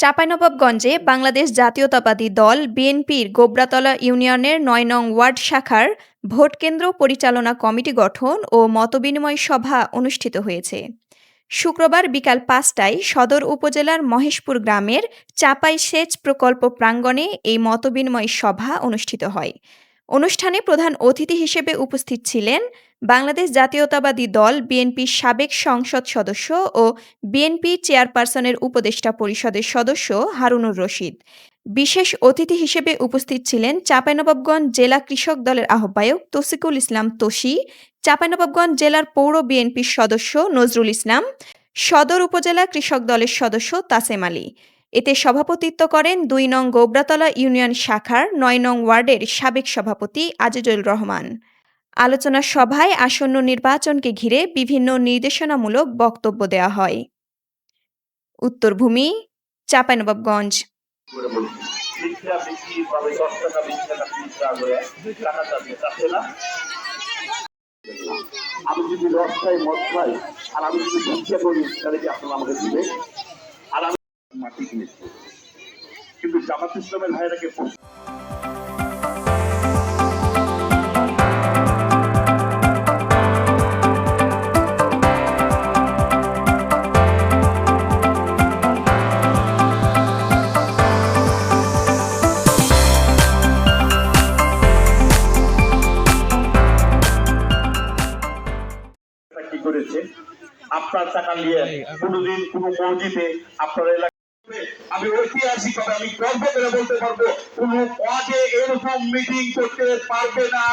চাঁপাইনবাবগঞ্জে বাংলাদেশ জাতীয়তাবাদী দল বিএনপির গোবরাতলা ইউনিয়নের নয় নং ওয়ার্ড শাখার ভোটকেন্দ্র পরিচালনা কমিটি গঠন ও মতবিনিময় সভা অনুষ্ঠিত হয়েছে। শুক্রবার বিকাল পাঁচটায় সদর উপজেলার মহেশপুর গ্রামের চাপাই সেচ প্রকল্প প্রাঙ্গণে এই মতবিনিময় সভা অনুষ্ঠিত হয়। অনুষ্ঠানে প্রধান অতিথি হিসেবে উপস্থিত ছিলেন বাংলাদেশ জাতীয়তাবাদী দল, বিএনপির সাবেক সংসদ সদস্য ও বিএনপি চেয়ারপারসনের উপদেষ্টা পরিষদের সদস্য হারুনুর রশিদ। বিশেষ অতিথি হিসেবে উপস্থিত ছিলেন চাঁপাইনবাবগঞ্জ জেলা কৃষক দলের আহ্বায়ক তসিকুল ইসলাম তোষি চাঁপাইনবাবগঞ্জ জেলার পৌর বিএনপির সদস্য নজরুল ইসলাম, সদর উপজেলা কৃষক দলের সদস্য তাসেম আলী। এতে সভাপতিত্ব করেন দুই নং গোবরাতলা ইউনিয়ন শাখার নয় নং ওয়ার্ডের সাবেক সভাপতি আজিজুল রহমান। আলোচনা সভায় আসন্ন নির্বাচনকে ঘিরে বিভিন্ন নির্দেশনামূলক বক্তব্য দেওয়া হয়। উত্তরভূমি না আমি যদি মদ খাই, আর আমি যদি ভিক্ষা করি, তাহলে কি আপনারা আমাকে দিবে আর আমি মাটি কিনেছি। কিন্তু জামাত ইসলামের ভাইরাকে করেছে। আপনার টাকা নিয়ে কোনোদিন কোনো মসজিদে আপনার এলাকা আমি ঐতিহাসিক আমি গর্ব করে বলতে পারব কোন ওয়ার্ডে এরকম মিটিং করতে পারবে না।